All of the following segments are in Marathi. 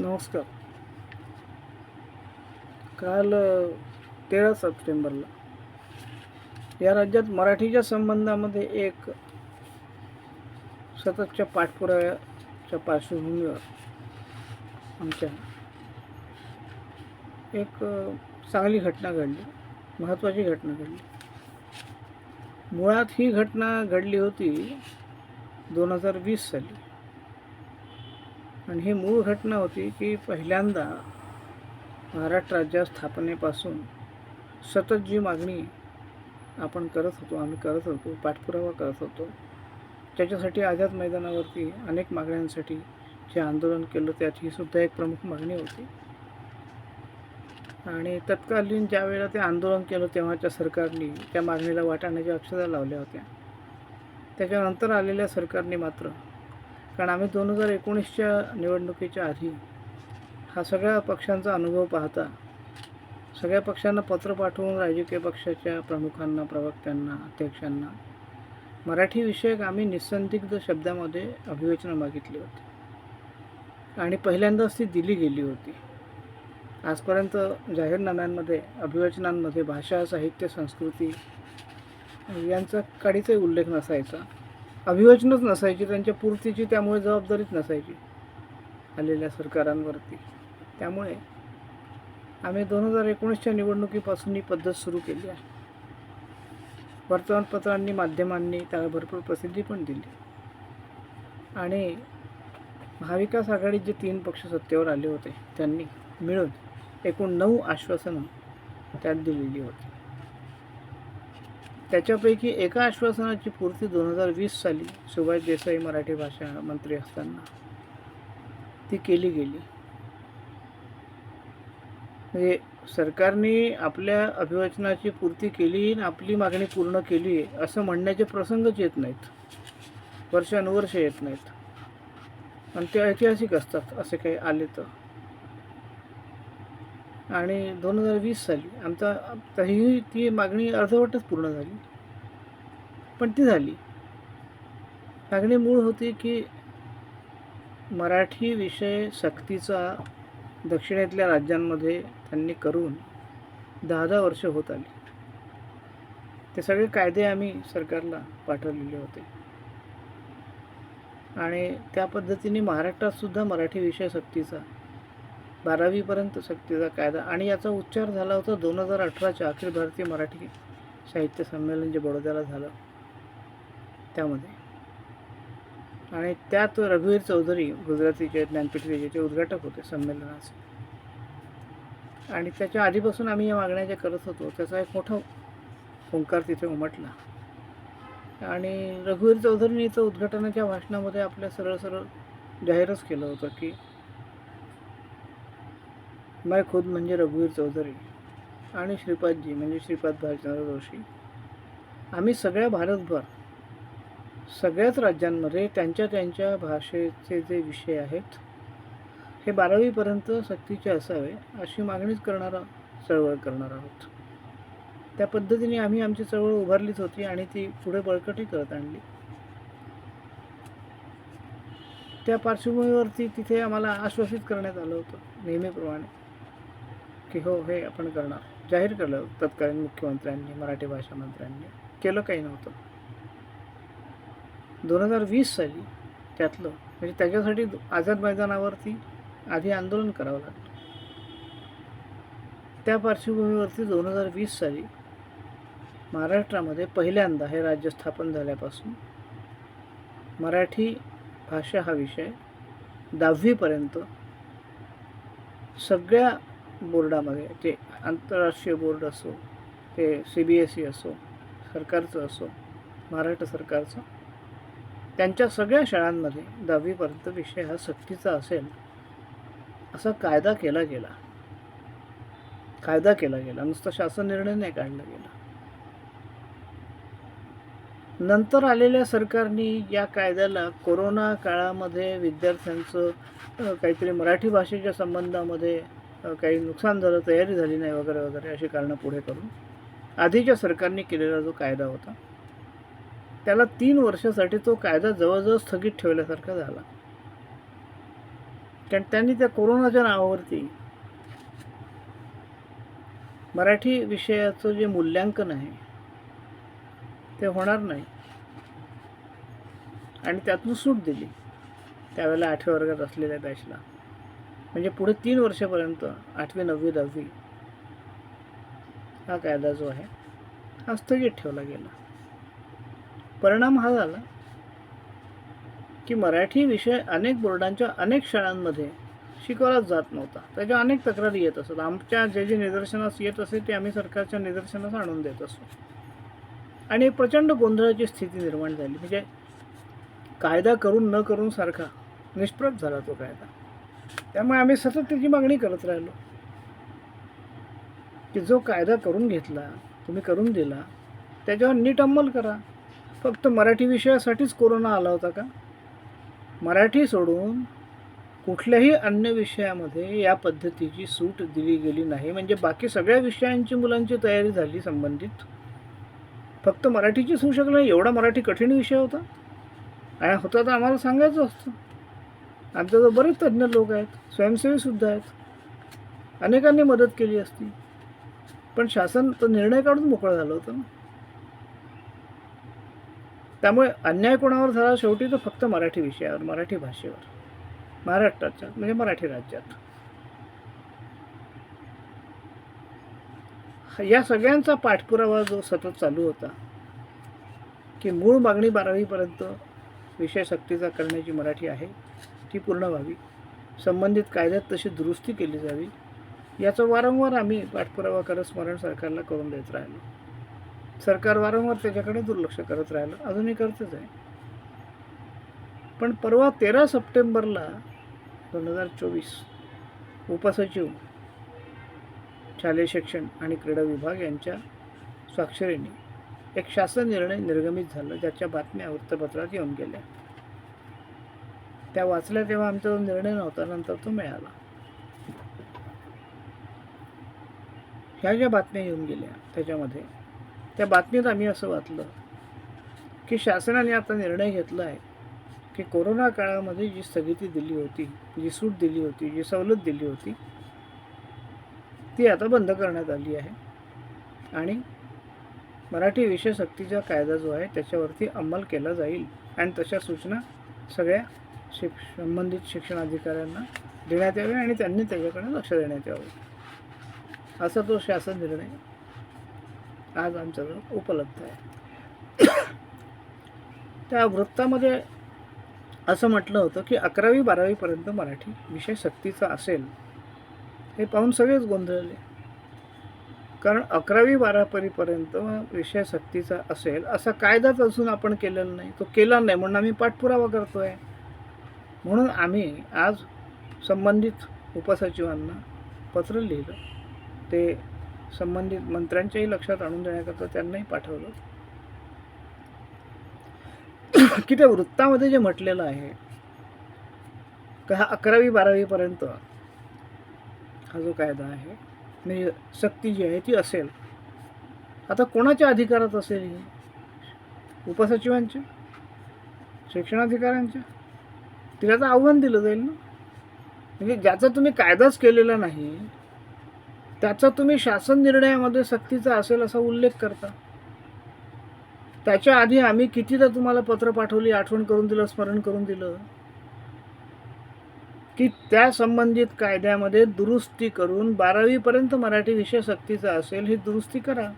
नमस्कार. काल तेरा सप्टेंबरला या राज्यात मराठीच्या संबंधामध्ये एक सततच्या पाठपुराव्याच्या पार्श्वभूमीवर आमच्या एक चांगली घटना घडली महत्त्वाची घटना घडली. मुळात ही घटना घडली होती दोन हजार वीस साली. आणि ही मूळ घटना होती की पहिल्यांदा महाराष्ट्र राज्या स्थापनेपासून सतत जी मागणी आपण करत होतो आम्ही करत होतो पाठपुरावा करत होतो त्याच्यासाठी आझाद मैदानावरती अनेक मागण्यांसाठी जे आंदोलन केलं त्याची सुद्धा एक प्रमुख मागणी होती. आणि तत्कालीन ज्या वेळेला ते आंदोलन केलं तेव्हाच्या सरकारने त्या मागणीला वाटाण्याच्या अक्षता लावल्या होत्या. त्याच्यानंतर आलेल्या सरकारने मात्र कारण आम्ही दोन हजार एकोणीसच्या निवडणुकीच्या आधी हा सगळ्या पक्षांचा अनुभव पाहता सगळ्या पक्षांना पत्र पाठवून राजकीय पक्षाच्या प्रमुखांना प्रवक्त्यांना अध्यक्षांना मराठी विषयक आम्ही निसंदिग्ध शब्दामध्ये अभिवचनं मागितली होती. आणि पहिल्यांदाच ती दिली गेली होती. आजपर्यंत जाहीरनाम्यांमध्ये अभिवचनांमध्ये भाषा साहित्य संस्कृती यांचा काडीचाही उल्लेख नसायचा. अभिवाचनच नसायची त्यांच्या पूर्तीची त्यामुळे जबाबदारीच नसायची आलेल्या सरकारांवरती. त्यामुळे आम्ही दोन हजार एकोणीसच्या निवडणुकीपासून ही पद्धत सुरू केली आहे. वर्तमानपत्रांनी माध्यमांनी त्याला भरपूर प्रसिद्धी पण दिली. आणि महाविकास आघाडीत जे तीन पक्ष सत्तेवर आले होते त्यांनी मिळून एकूण नऊ आश्वासनं त्यात दिलेली होती. त्याच्यापैकी एका आश्वासनाची पूर्ती दोन हजार वीस साली सुभाष देसाई मराठी भाषा मंत्री असताना ती केली गेली. म्हणजे सरकारने आपल्या अभिवचनाची पूर्ती केली आणि आपली मागणी पूर्ण केली आहे असं म्हणण्याचे प्रसंगच येत नाहीत. वर्षानुवर्ष येत नाहीत. आणि ते ऐतिहासिक असतात असे काही आले तर. आणि दोन हजार वीस साली आमचा तरीही ती मागणी अर्धवटच पूर्ण झाली. पण ती झाली. मागणी मूळ होती की मराठी विषय सक्तीचा दक्षिणेतल्या राज्यांमध्ये त्यांनी करून दहा दहा वर्ष होत आली. ते सगळे कायदे आम्ही सरकारला पाठवलेले होते. आणि त्या पद्धतीने महाराष्ट्रात सुद्धा मराठी विषय सक्तीचा बारावीपर्यंत सक्तीचा कायदा आणि याचा उच्चार झाला होता दोन हजार अठराच्या अखिल भारतीय मराठी साहित्य संमेलन जे बडोद्याला झालं. त्यामध्ये. आणि त्यात रघुवीर चौधरी गुजरातीचे ज्ञानपीठ विजेचे उद्घाटक होते संमेलनाचे. आणि त्याच्या आधीपासून आम्ही या मागण्या ज्या करत होतो त्याचा एक मोठा ओंकार तिथे उमटला. आणि रघुवीर चौधरीने इथं उद्घाटनाच्या भाषणामध्ये आपल्या सरळ सरळ जाहीरच केलं होतं की मैं खुद म्हणजे रघुवीर चौधरी आणि श्रीपादजी म्हणजे श्रीपाद भालचंद्र जोशी. आम्ही सगळ्या भारतभर सगळ्याच राज्यांमध्ये त्यांच्या त्यांच्या भाषेचे जे विषय आहेत हे बारावीपर्यंत सक्तीचे असावे अशी मागणीच करणारा चळवळ करणार आहोत. त्या पद्धतीने आम्ही आमची चळवळ उभारलीच होती आणि ती पुढे बळकटी करत आणली. त्या पार्श्वभूमीवरती तिथे आम्हाला आश्वासित करण्यात आलं होतं नेहमीप्रमाणे. की हो हे आपण करणार. जाहीर केलं तत्कालीन मुख्यमंत्र्यांनी मराठी भाषा मंत्र्यांनी. केलं काही नव्हतं. दोन हजार वीस साली त्यातलं म्हणजे त्याच्यासाठी आझाद मैदानावरती आधी आंदोलन करावं लागलं. त्या पार्श्वभूमीवरती दोन हजार वीस साली महाराष्ट्रामध्ये पहिल्यांदा हे राज्य स्थापन झाल्यापासून मराठी भाषा हा विषय दहावीपर्यंत सगळ्या बोर्डामध्ये ते आंतरराष्ट्रीय बोर्ड असो ते सी बी एस ई असो सरकारचं असो महाराष्ट्र सरकारचं त्यांच्या सगळ्या शाळांमध्ये दहावीपर्यंत विषय हा सक्तीचा असेल असा कायदा केला गेला. कायदा केला गेला. नुसता शासन निर्णय नाही काढला गेला. नंतर आलेल्या सरकारने या कायद्याला कोरोना काळामध्ये विद्यार्थ्यांचं काहीतरी मराठी भाषेच्या संबंधामध्ये काही नुकसान झालं तयारी झाली नाही वगैरे वगैरे अशी कारणं पुढे करून. आधीच्या सरकारने केलेला जो कायदा होता त्याला तीन वर्षासाठी तो कायदा जवळजवळ स्थगित ठेवल्यासारखा झाला. कारण त्यांनी त्या कोरोनाच्या नावावरती मराठी विषयाचं जे मूल्यांकन आहे ते होणार नाही. आणि त्यातून सूट दिली त्यावेळेला आठव्या वर्गात असलेल्या बॅचला. म्हणजे पुढे तीन वर्षापर्यंत आठवी नववी दहावी हा कायदा जो आहे हा स्थगित ठेवला गेला. परिणाम हा झाला की मराठी विषय अनेक बोर्डांच्या अनेक शाळांमध्ये शिकवलाच जात नव्हता. त्याच्या अनेक तक्रारी येत असत. आमच्या जे जे निदर्शनास येत असे ते आम्ही सरकारच्या निदर्शनास आणून देत असो. आणि प्रचंड गोंधळाची स्थिती निर्माण झाली. म्हणजे कायदा करून न करून सारखा निष्प्रभ झाला तो कायदा. त्यामुळे आम्ही सतत त्याची मागणी करत राहिलो. की जो कायदा करून घेतला तुम्ही करून दिला त्याच्यावर नीट अंमल करा. फक्त मराठी विषयासाठीच कोरोना आला होता का? मराठी सोडून कुठल्याही अन्य विषयामध्ये या पद्धतीची सूट दिली गेली नाही. म्हणजे बाकी सगळ्या विषयांची मुलांची तयारी झाली संबंधित. फक्त मराठीचीच होऊ शकलं नाही. एवढा मराठी कठीण विषय होता. आणि होता तर आम्हाला सांगायचं असतं. आमच्याजवळ बरेच तज्ज्ञ लोक आहेत स्वयंसेवीसुद्धा आहेत. अनेकांनी मदत केली असती. पण शासन तो निर्णय काढून मोकळं झालं होतं ना. त्यामुळे अन्याय कोणावर झाला? शेवटी तो फक्त मराठी विषयावर मराठी भाषेवर. महाराष्ट्राच्या म्हणजे मराठी राज्यात. या सगळ्यांचा पाठपुरावा जो सतत चालू होता की मूळ मागणी बारावीपर्यंत विषय सक्तीचा करण्याची मराठी आहे. ती पूर्ण व्हावी संबंधित कायद्यात तशी दुरुस्ती केली जावी याचा वारंवार आम्ही पाठपुरावा करत स्मरण सरकारला करून देत राहिलो. सरकार वारंवार त्याच्याकडे दुर्लक्ष करत राहिलं. अजूनही करतच आहे. पण परवा तेरा सप्टेंबरला दोन हजार चोवीस उपसचिव शालेय शिक्षण आणि क्रीडा विभाग यांच्या स्वाक्षरीने एक शासन निर्णय निर्गमित झाला ज्याच्या बातम्या वृत्तपत्रात येऊन गेल्या. त्या वाचल्या तेव्हा आमचा जो निर्णय नव्हता नंतर तो मिळाला. ह्या ज्या बातम्या येऊन गेल्या त्याच्यामध्ये त्या बातमीत आम्ही असं वाचलं की शासनाने आता निर्णय घेतला आहे की कोरोना काळामध्ये जी स्थगिती दिली होती जी सूट दिली होती जी सवलत दिली होती ती आता बंद करण्यात आली आहे. आणि मराठी विषय सक्तीचा कायदा जो आहे त्याच्यावरती अंमल केला जाईल. आणि तशा सूचना सगळ्या शिक्ष संबंधित शिक्षण अधिकाऱ्यांना देण्यात यावे आणि त्यांनी त्याच्याकडे लक्ष देण्यात यावं. असा तो शासन निर्णय आज आमच्याजवळ उपलब्ध आहे. त्या वृत्तामध्ये असं म्हटलं होतं की अकरावी बारावीपर्यंत मराठी विषय सक्तीचा असेल हे पाहून सगळेच गोंधळले. कारण अकरावी बारापरीपर्यंत विषय सक्तीचा असेल असा कायदाच अजून आपण केलेला नाही. तो केला नाही म्हणून आम्ही पाठपुरावा करतो आहे म्हणून आम्ही आज संबंधित उपसचिवांना पत्र लिहिलं. ते संबंधित मंत्र्यांच्याही लक्षात आणून देण्याकरता त्यांनाही पाठवलं. की त्या वृत्तामध्ये जे म्हटलेलं आहे का हा अकरावी बारावीपर्यंत हा जो कायदा आहे म्हणजे सक्ती जी आहे ती असेल. आता कोणाच्या अधिकारात असेल ही? उपसचिवांच्या शिक्षणाधिकाऱ्यांच्या तिला तर आव्हान दिलं जाईल ना? म्हणजे ज्याचा तुम्ही कायदाच केलेला नाही त्याचा तुम्ही शासन निर्णयामध्ये सक्तीचा असेल असा उल्लेख करता. त्याच्या आधी आम्ही कितीदा तुम्हाला पत्र पाठवली आठवण करून दिलं स्मरण करून दिलं की त्या संबंधित कायद्यामध्ये दुरुस्ती करून बारावीपर्यंत मराठी विषय सक्तीचा असेल ही दुरुस्ती करा.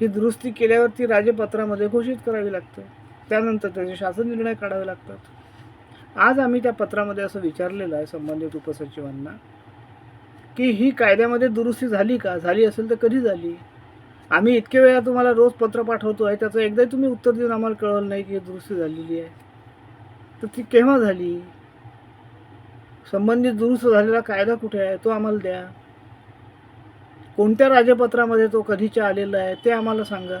ही दुरुस्ती केल्यावरती राजपत्रामध्ये घोषित करावी लागते. त्यानंतर त्याचे शासन निर्णय काढावे लागतात. आज आम्ही त्या पत्रामध्ये असं विचारलेलं आहे संबंधित उपसचिवांना की ही कायद्यामध्ये दुरुस्ती झाली का? झाली असेल तर कधी झाली? आम्ही इतके वेळा तुम्हाला रोज पत्र पाठवतो आहे त्याचं एकदाही तुम्ही उत्तर देऊन आम्हाला कळवलं नाही की दुरुस्ती झालेली आहे. तर ती केव्हा झाली? संबंधित दुरुस्त झालेला कायदा कुठे आहे? तो आम्हाला द्या. कोणत्या राजपत्रामध्ये तो कधीच्या आलेला आहे ते आम्हाला सांगा.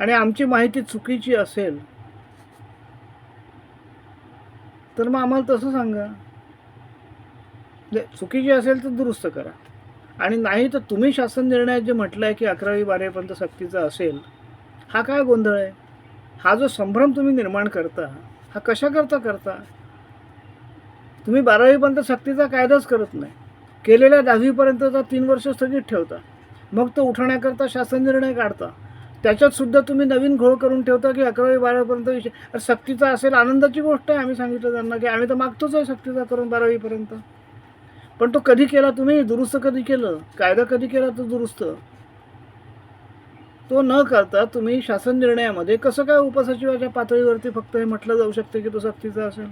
आणि आमची माहिती चुकीची असेल तर मग आम्हाला तसं सांगा. म्हणजे चुकीची असेल तर दुरुस्त करा. आणि नाही तर तुम्ही शासन निर्णयात जे म्हटलं आहे की अकरावी बारावीपर्यंत सक्तीचा असेल हा काय गोंधळ आहे? हा जो संभ्रम तुम्ही निर्माण करता हा कशाकरता करता तुम्ही बारावीपर्यंत सक्तीचा कायदाच करत नाही. केलेल्या दहावीपर्यंतचा तीन वर्ष स्थगित ठेवता. मग तो उठवण्याकरता शासन निर्णय काढता. त्याच्यात सुद्धा तुम्ही नवीन घोळ करून ठेवता की अकरावी बारावीपर्यंत विषय सक्तीचा असेल आनंदाची गोष्ट आहे आम्ही सांगितलं त्यांना की आम्ही तर मागतोच आहे सक्तीचा करून बारावीपर्यंत. पण तो कधी केला तुम्ही? दुरुस्त कधी केलं? कायदा कधी केला तो दुरुस्त? तो न करता तुम्ही शासन निर्णयामध्ये कसं काय उपसचिवाच्या पातळीवरती फक्त हे म्हटलं जाऊ शकते की तो सक्तीचा असेल?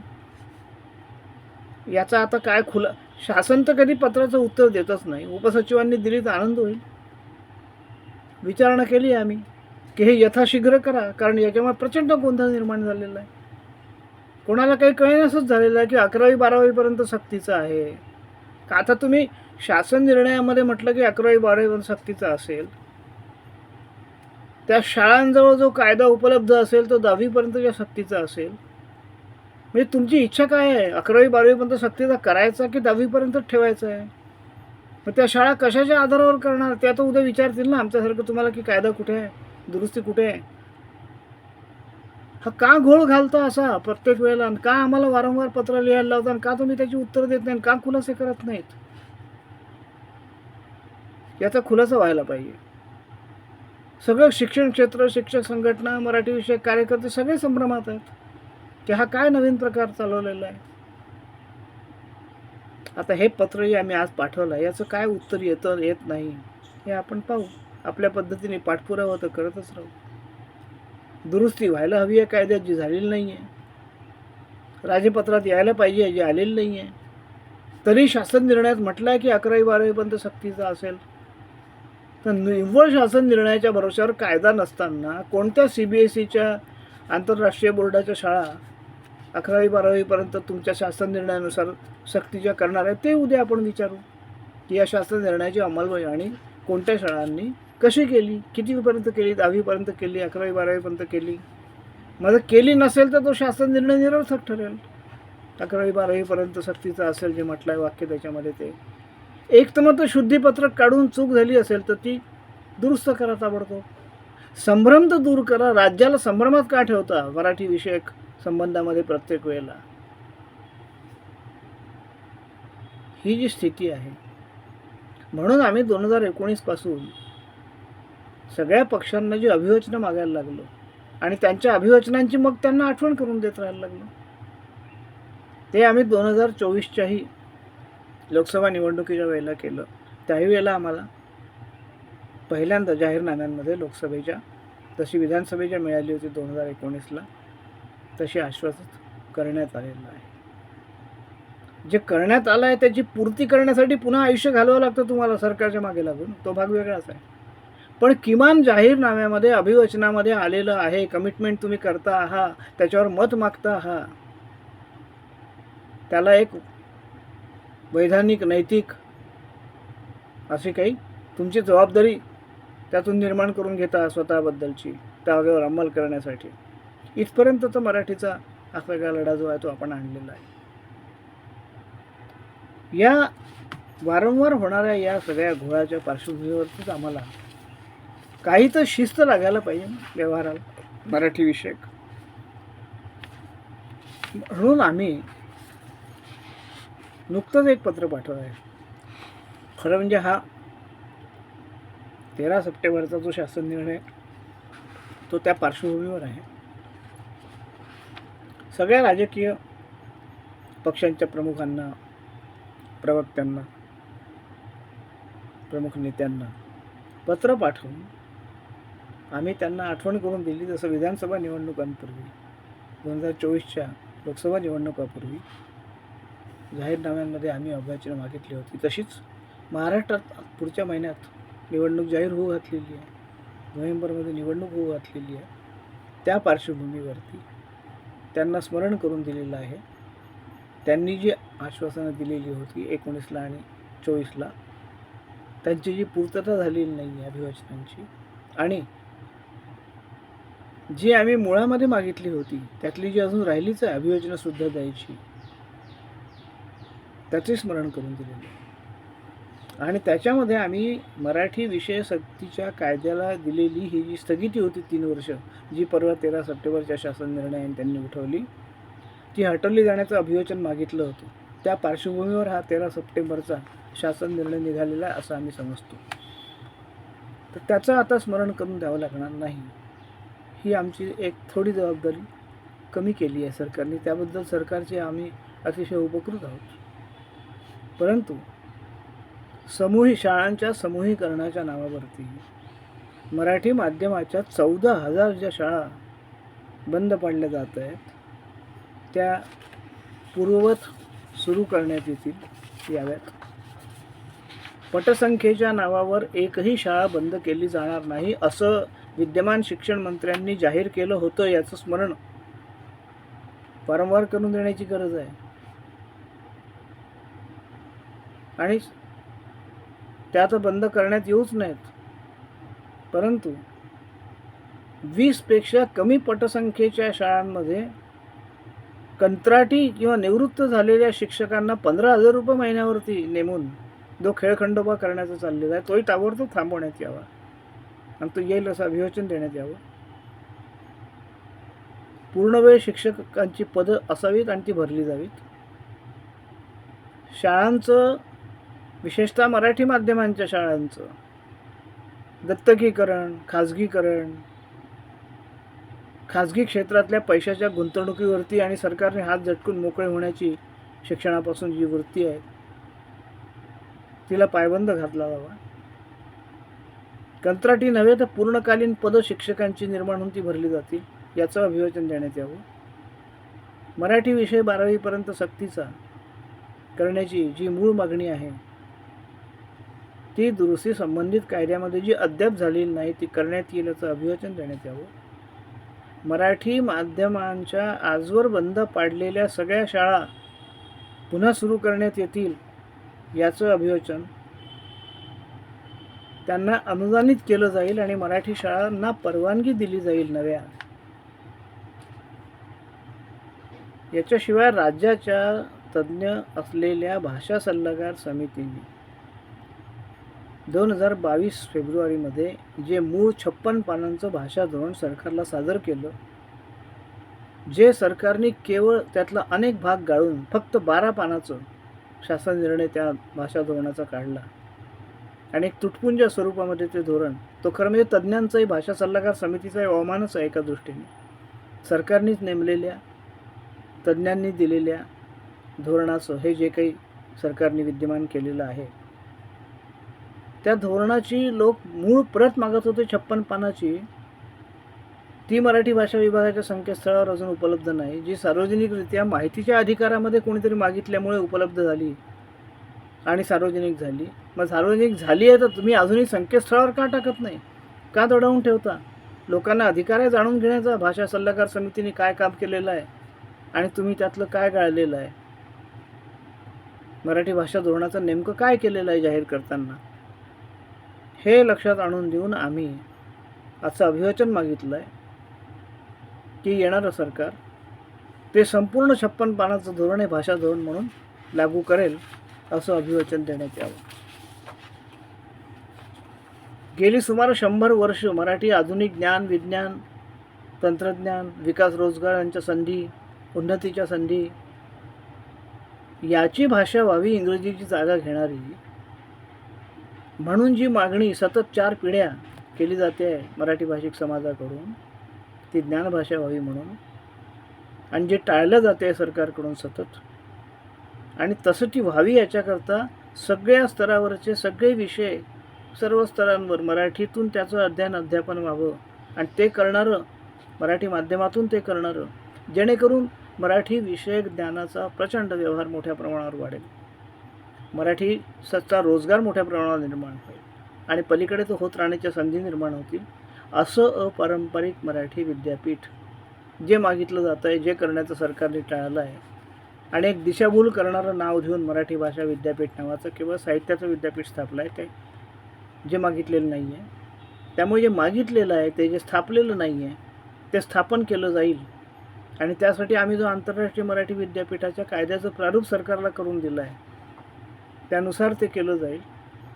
याचा आता काय खुला शासन तर कधी पत्राचं उत्तर देतच नाही. उपसचिवांनी दिली तर आनंद होईल. विचारणा केली आम्ही. की हे यथाशीघ्र करा कारण याच्यामुळे प्रचंड गोंधळ निर्माण झालेला आहे. कोणाला काही कळेनसंच झालेलं आहे की अकरावी बारावीपर्यंत सक्तीचं आहे. का आता तुम्ही शासन निर्णयामध्ये म्हटलं की अकरावी बारावीपर्यंत सक्तीचा असेल. त्या शाळांजवळ जो कायदा उपलब्ध असेल तो दहावीपर्यंतच्या सक्तीचा असेल. म्हणजे तुमची इच्छा काय आहे? अकरावी बारावीपर्यंत सक्तीचा करायचा की दहावीपर्यंत ठेवायचा आहे? मग त्या शाळा कशाच्या आधारावर करणार? त्या तर उद्या विचारतील ना आमच्यासारखं तुम्हाला की कायदा कुठे आहे? दुरुस्ती कुठे आहे? हा का घोळ घालता असा प्रत्येक वेळेला? आणि का आम्हाला वारंवार पत्र लिहायला लावता? आणि का तुम्ही त्याची उत्तर देत नाही? आणि का खुलासे करत नाहीत? याचा खुलासा व्हायला पाहिजे. सगळं शिक्षण क्षेत्र शिक्षक संघटना मराठी विषयक कार्यकर्ते सगळे संभ्रमात आहेत. की हा काय नवीन प्रकार चालवलेला आहे? आता हे पत्र जे आम्ही आज पाठवलं. आहे याचं काय उत्तर येतं येत नाही हे आपण पाहू. आपल्या पद्धतीने पाठपुरावा तर करतच राहू. दुरुस्ती व्हायला हवी आहे कायद्यात जी झालेली नाही आहे राजपत्रात यायला पाहिजे जे आलेली नाही आहे तरी शासन निर्णयात म्हटलं आहे की अकरावी बारावीपर्यंत सक्तीचा असेल. तर निव्वळ शासन निर्णयाच्या भरोश्यावर कायदा नसताना कोणत्या सी बी एस सीच्या आंतरराष्ट्रीय बोर्डाच्या शाळा अकरावी बारावीपर्यंत तुमच्या शासन निर्णयानुसार सक्तीच्या करणार आहे ते उद्या आपण विचारू. की या शासन निर्णयाची अंमलबजावणी कोणत्या शाळांनी कशी केली? कितीपर्यंत केली? दहावीपर्यंत केली? अकरावी बारावीपर्यंत केली? माझं केली नसेल तर तो शासन निर्णय निरर्थक ठरेल. अकरावी बारावीपर्यंत सक्तीचा असेल जे म्हटलं आहे वाक्य त्याच्यामध्ये ते. एक तर मग शुद्धीपत्रक काढून चूक झाली असेल तर ती दुरुस्त करा ताबडतोब. संभ्रम तर दूर करा. राज्याला संभ्रमात का ठेवता? मराठी विषयक संबंधामध्ये प्रत्येक वेळेला. ही जी स्थिती आहे. म्हणून आम्ही दोन हजार एकोणीसपासून सगळ्या पक्षांना जी अभिवचनं मागायला लागलो आणि त्यांच्या अभिवचनांची मग त्यांना आठवण करून देत राहायला लागलो. ते आम्ही दोन हजार चोवीसच्याही लोकसभा निवडणुकीच्या वेळेला केलं. त्याही वेळेला आम्हाला पहिल्यांदा जाहीरनाम्यांमध्ये लोकसभेच्या तशी विधानसभेच्या मिळाली होती दोन हजार एकोणीसला तशी आश्वासित करण्यात आलेलं आहे. जे करण्यात आलं आहे त्याची पूर्ती करण्यासाठी पुन्हा आयुष्य घालवावं लागतं तुम्हाला सरकारच्या मागे लागून. तो भाग वेगळाच आहे. पण किमान जाहीरनाम्यामध्ये अभिवचनामध्ये आलेलं आहे. कमिटमेंट तुम्ही करता आहात. त्याच्यावर मत मागता आहात. त्याला एक वैधानिक नैतिक अशी काही तुमची जबाबदारी त्यातून निर्माण करून घेता स्वतःबद्दलची त्यावर अंमल करण्यासाठी. इथपर्यंत तो मराठीचा हा सगळा लढा जो आहे तो आपण आणलेला आहे. या वारंवार होणाऱ्या या सगळ्या घोळाच्या पार्श्वभूमीवरतीच आम्हाला काही तर शिस्त लागायला पाहिजे व्यवहाराला. मराठी विषयक. म्हणून आम्ही नुकतंच एक पत्र पाठवलं आहे खरं म्हणजे हा तेरा सप्टेंबरचा जो शासन निर्णय तो त्या पार्श्वभूमीवर आहे. सगळ्या राजकीय पक्षांच्या प्रमुखांना प्रवक्त्यांना प्रमुख नेत्यांना पत्र पाठवून आम्ही त्यांना आठवण करून दिली जसं विधानसभा निवडणुकांपूर्वी दोन हजार चोवीसच्या लोकसभा निवडणुकापूर्वी जाहीरनाम्यांमध्ये आम्ही अभ्याचना मागितली होती. तशीच महाराष्ट्रात पुढच्या महिन्यात निवडणूक जाहीर होऊ घातलेली आहे. नोव्हेंबरमध्ये निवडणूक होऊ घातलेली आहे. त्या पार्श्वभूमीवरती त्यांना स्मरण करून दिलेलं आहे. त्यांनी जी आश्वासनं दिलेली होती एकोणीसला आणि चोवीसला त्यांची जी पूर्तता झालेली नाही आहे अभिवचनांची आणि जी आम्ही मुळामध्ये मागितली होती त्यातली जी अजून राहिलीच आहे अभिवचनंसुद्धा द्यायची. त्याचे स्मरण करून दिलेले. आणि त्याच्यामध्ये आम्ही मराठी विषय सक्तीच्या कायद्याला दिलेली ही जी स्थगिती होती तीन वर्ष जी परवा तेरा सप्टेंबरच्या शासन निर्णयाने त्यांनी उठवली ती हटवली जाण्याचं अभियोजन मागितलं होतं. त्या पार्श्वभूमीवर हा तेरा सप्टेंबरचा शासन निर्णय निघालेला असं आम्ही समजतो. तर त्याचं आता स्मरण करून द्यावं लागणार नाही. ही आमची एक थोडी जबाबदारी कमी केली आहे सरकारने. त्याबद्दल सरकारचे आम्ही अतिशय उपकृत आहोत. परंतु समूही शाळांच्या समूहीकरणाच्या नावावरती मराठी माध्यमाच्या चौदा हजार ज्या शाळा बंद पाडल्या जात आहेत त्या पूर्ववत सुरू करण्यात येतील याव्यात. पटसंख्येच्या नावावर एकही शाळा बंद केली जाणार नाही असं विद्यमान शिक्षण मंत्र्यांनी जाहीर केलं होतं याचं स्मरण वारंवार करून देण्याची गरज आहे. आणि त्या तर बंद करण्यात येऊच नाहीत परंतु वीसपेक्षा कमी पटसंख्येच्या शाळांमध्ये कंत्राटी किंवा निवृत्त झालेल्या शिक्षकांना पंधरा हजार रुपये महिन्यावरती नेमून जो खेळखंडोबा करण्याचा चाललेला आहे तोही ताबडतोब थांबवण्यात यावा. आणि तो येईल असं विवेचन देण्यात यावं. पूर्णवेळ शिक्षकांची पदं असावीत आणि ती भरली जावीत. शाळांचं विशेषतः मराठी माध्यमांच्या शाळांचं दत्तकीकरण खाजगीकरण खाजगी क्षेत्रातल्या पैशाच्या गुंतवणुकीवरती आणि सरकारने हात झटकून मोकळे होण्याची शिक्षणापासून जी वृत्ती आहे तिला पायबंद घातला जावा. कंत्राटी नव्हे तर पूर्णकालीन पदं शिक्षकांची निर्माण होऊन ती भरली जातील याचं अभिवाचन देण्यात यावं. मराठी विषय बारावीपर्यंत सक्तीचा करण्याची जी मूळ मागणी आहे ती दुरुस्ती संबंधित कायद्यामध्ये जी अद्याप झालेली नाही ती करण्यात येईल याचं अभिवाचन देण्यात यावं. मराठी माध्यमांच्या आजवर बंद पाडलेल्या सगळ्या शाळा पुन्हा सुरू करण्यात येतील याचं अभिवाचन त्यांना अनुदानित केलं जाईल आणि मराठी शाळांना परवानगी दिली जाईल नव्या. याच्याशिवाय राज्याच्या तज्ज्ञ असलेल्या भाषा सल्लागार समितीने दोन हजार बावीस फेब्रुवारीमध्ये जे मूळ छप्पन पानांचं भाषा धोरण सरकारला सादर केलं जे सरकारने केवळ त्यातला अनेक भाग गाळून फक्त बारा पानाचं शासन निर्णय त्या भाषा धोरणाचा काढला. आणि एक तुटपुंज स्वरूपामध्ये ते धोरण तो खरं म्हणजे तज्ज्ञांचाही भाषा सल्लागार समितीचाही अवमानच आहे एका दृष्टीने. सरकारनेच नेमलेल्या तज्ज्ञांनी दिलेल्या धोरणाचं हे जे काही सरकारने विद्यमान केलेलं आहे त्या धोरणाची लोक मूळ प्रत मागत होते छप्पन पानाची. ती मराठी भाषा विभागाच्या संकेतस्थळावर अजून उपलब्ध नाही. जी सार्वजनिकरित्या माहितीच्या अधिकारामध्ये कोणीतरी मागितल्यामुळे उपलब्ध झाली. आणि सार्वजनिक झाली. मग सार्वजनिक झाली आहे तर तुम्ही अजूनही संकेतस्थळावर का टाकत नाही? का दडवून ठेवता? लोकांना अधिकार आहे जाणून घेण्याचा. भाषा सल्लागार समितीने काय काम केलेलं आहे? आणि तुम्ही त्यातलं काय गाळलेलं आहे? मराठी भाषा धोरणाचं नेमकं काय केलेलं आहे जाहीर करताना? हे लक्षात आणून देऊन आम्ही असं अभिवाचन मागितलं आहे की येणारं सरकार ते संपूर्ण छप्पन पानाचं धोरण हे भाषा धोरण म्हणून लागू करेल. असं अभिवचन देण्यात यावं. गेली सुमारे शंभर वर्ष मराठी आधुनिक ज्ञान विज्ञान तंत्रज्ञान विकास रोजगार यांच्या संधी उन्नतीच्या संधी याची भाषा व्हावी इंग्रजीची जागा घेणारी म्हणून जी मागणी सतत चार पिढ्या केली जाते आहे मराठी भाषिक समाजाकडून ती ज्ञानभाषा व्हावी म्हणून आणि जे टाळलं जाते आहे सरकारकडून सतत आणि तसं ती व्हावी याच्याकरता सगळ्या स्तरावरचे सगळे विषय सर्व स्तरांवर मराठीतून त्याचं अध्ययन अध्यापन व्हावं. आणि ते करणारं मराठी माध्यमातून ते करणारं जेणेकरून मराठी विषयक ज्ञानाचा प्रचंड व्यवहार मोठ्या प्रमाणावर वाढेल. मराठी सच्चा रोजगार मोठ्या प्रमाणावर निर्माण होईल. आणि पलीकडे तो होत राहण्याच्या संधी निर्माण होतील. असं अपारंपरिक मराठी विद्यापीठ जे मागितलं जातं आहे जे करण्याचं सरकारने टाळलं आहे आणि एक दिशाभूल करणारं नाव घेऊन मराठी भाषा विद्यापीठ नावाचं किंवा साहित्याचं विद्यापीठ स्थापलं आहे ते जे मागितलेलं नाही आहे. त्यामुळे जे मागितलेलं आहे ते जे स्थापलेलं नाही आहे ते स्थापन केलं जाईल. आणि त्यासाठी आम्ही जो आंतरराष्ट्रीय मराठी विद्यापीठाच्या कायद्याचं प्रारूप सरकारला करून दिलं आहे त्यानुसार ते केलं जाईल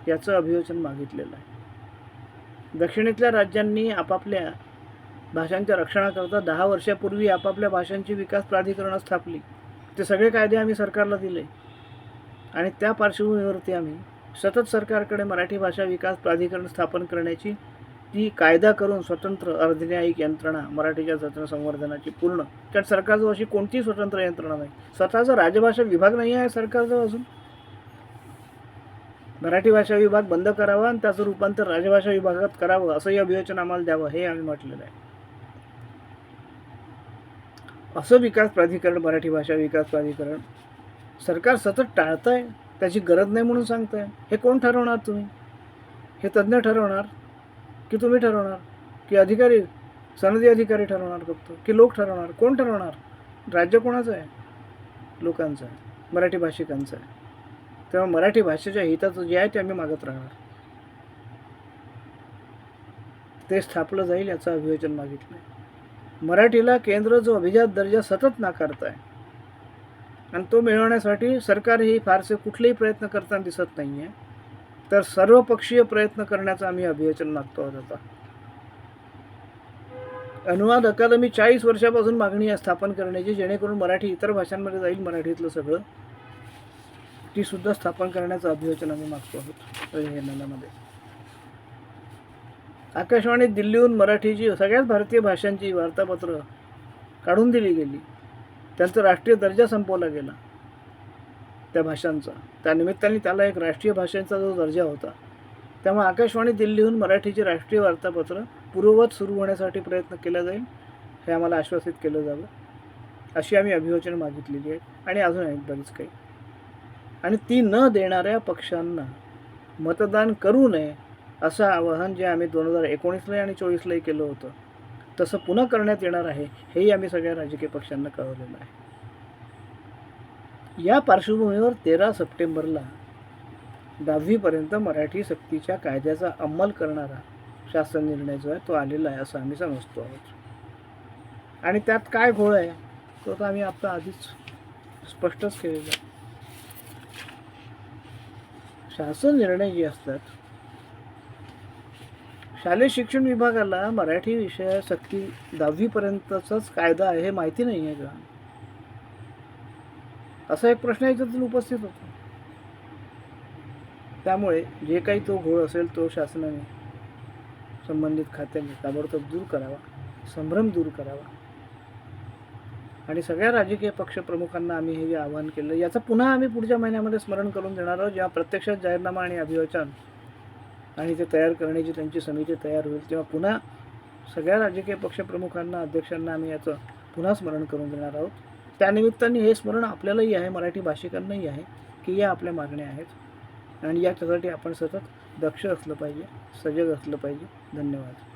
याचं अभियोजन मागितलेलं आहे. दक्षिणेतल्या राज्यांनी आपापल्या भाषांच्या रक्षणाकरता दहा वर्षापूर्वी आपापल्या भाषांची विकास प्राधिकरणं स्थापली. ते सगळे कायदे आम्ही सरकारला दिले. आणि त्या पार्श्वभूमीवरती आम्ही सतत सरकारकडे मराठी भाषा विकास प्राधिकरण स्थापन करण्याची ती कायदा करून स्वतंत्र अर्धन्यायिक यंत्रणा मराठीच्या जतन संवर्धनाची पूर्ण. कारण सरकारजवळ अशी कोणतीही स्वतंत्र यंत्रणा नाही. स्वतःचा राजभाषा विभाग नाही आहे सरकारजवळ अजून. मराठी भाषा विभाग बंद करावा आणि त्याचं रूपांतर राजभाषा विभागात करावं असंही अभियोचन आम्हाला द्यावं हे आम्ही म्हटलेलं आहे. असं विकास प्राधिकरण मराठी भाषा विकास प्राधिकरण सरकार सतत टाळत आहे त्याची गरज नाही म्हणून सांगताय. हे कोण ठरवणार तुम्ही? हे तज्ज्ञ ठरवणार की तुम्ही ठरवणार? की अधिकारी सनदी अधिकारी ठरवणार फक्त? की लोक ठरवणार? कोण ठरवणार? राज्य कोणाचं आहे? लोकांचं आहे. मराठी भाषिकांचं आहे. तेव्हा मराठी भाषेच्या हिताचं जे आहे ते आम्ही मागत राहणार. ते स्थापलं जाईल याचं अभियोजन मागितलं आहे मराठीला केंद्र जो अभिजात दर्जा सतत नाकारत आहे आणि तो मिळवण्यासाठी सरकारही फारसे कुठलेही प्रयत्न करताना दिसत नाही आहे तर सर्वपक्षीय प्रयत्न करण्याचं आम्ही अभियोजन मागतो आहोत आता. अनुवाद अकादमी चाळीस वर्षापासून मागणी आहे स्थापन करण्याची जेणेकरून मराठी इतर भाषांमध्ये जाईल मराठीतलं सगळं. ती सुद्धा स्थापन करण्याचं अभियोजन आम्ही मागतो आहोत. अभियानामध्ये आकाशवाणी दिल्लीहून मराठीची सगळ्याच भारतीय भाषांची वार्तापत्र काढून दिली गेली. त्यांचा राष्ट्रीय दर्जा संपवला गेला. त्या भाषांचा. त्यानिमित्ताने त्याला एक राष्ट्रीय भाषांचा जो दर्जा होता त्यामुळे आकाशवाणी दिल्लीहून मराठीची राष्ट्रीय वार्तापत्र पूर्ववत सुरू होण्यासाठी प्रयत्न केला जाईल हे आम्हाला आश्वासित केलं जावं. अशी आम्ही अभिवचन मागितलेली आहेत आणि अजून आहेत बरीच काही. आणि ती न देणाऱ्या पक्षांना मतदान करू नये असं आवाहन जे आम्ही दोन हजार एकोणीसलाही आणि चोवीसलाही केलं होतं तसं पुन्हा करण्यात येणार आहे हेही आम्ही सगळ्या राजकीय पक्षांना कळवलेलं आहे. या पार्श्वभूमीवर तेरा सप्टेंबरला दहावीपर्यंत मराठी सक्तीच्या कायद्याचा अंमल करणारा शासन निर्णय जो आहे तो आलेला आहे असं आम्ही समजतो आहोत. आणि त्यात काय घोळ आहे तो तर आम्ही आता आधीच स्पष्टच केलेला आहे. शासन निर्णय जे असतात शालेय शिक्षण विभागाला मराठी विषय सक्ती दहावीपर्यंतचाच कायदा आहे हे माहिती नाही आहे का? असा एक प्रश्न याच्यातून उपस्थित होतो. त्यामुळे जे काही तो घोळ असेल तो शासनाने संबंधित खात्याने ताबडतोब दूर करावा संभ्रम दूर करावा. आणि सगळ्या राजकीय पक्षप्रमुखांना आम्ही हे जे आवाहन केलं याचं पुन्हा आम्ही पुढच्या महिन्यामध्ये स्मरण करून देणार आहोत जेव्हा प्रत्यक्षात जाहीरनामा आणि अभिवाचन आणि ते तयार करण्याची त्यांची समिती तयार होईल तेव्हा पुन्हा सगळ्या राजकीय पक्षप्रमुखांना अध्यक्षांना आम्ही याचं पुन्हा स्मरण करून देणार आहोत. त्यानिमित्ताने हे स्मरण आपल्यालाही आहे मराठी भाषिकांनाही आहे की या आपल्या मागण्या आहेत. आणि याच्यासाठी आपण सतत दक्ष असलं पाहिजे सजग असलं पाहिजे. धन्यवाद.